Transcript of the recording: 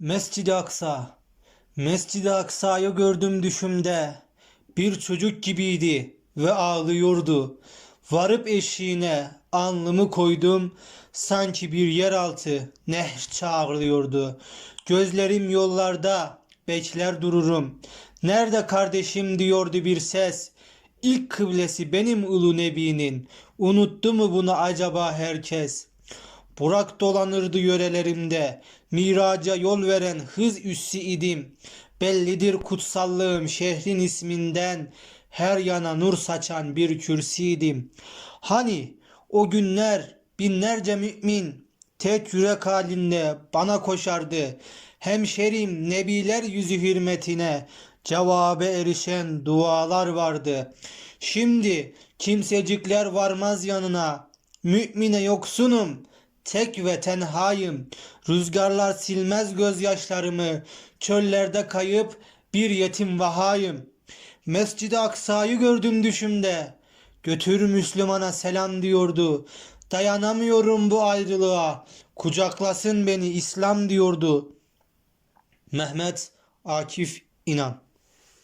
Mescid-i Aksa. Mescid-i Aksa'yı gördüm düşümde. Bir çocuk gibiydi ve ağlıyordu. Varıp eşiğine alnımı koydum. Sanki bir yeraltı nehr çağırıyordu. Gözlerim yollarda bekler dururum. Nerede kardeşim diyordu bir ses. İlk kıblesi benim ulu nebinin. Unuttu mu bunu acaba herkes? Burak dolanırdı yörelerimde. Miraca yol veren hız üssü idim. Bellidir kutsallığım şehrin isminden. Her yana nur saçan bir kürsiydim. Hani o günler binlerce mümin tek yürek halinde bana koşardı. Hemşerim nebiler yüzü hürmetine cevabe erişen dualar vardı. Şimdi kimsecikler varmaz yanına. Mümine yoksunum, tek ve tenhayım. Rüzgarlar silmez gözyaşlarımı. Çöllerde kayıp bir yetim vahayım. Mescid-i Aksa'yı gördüm düşümde. Götür Müslümana selam diyordu. Dayanamıyorum bu ayrılığa. Kucaklasın beni İslam diyordu. Mehmet Akif İnan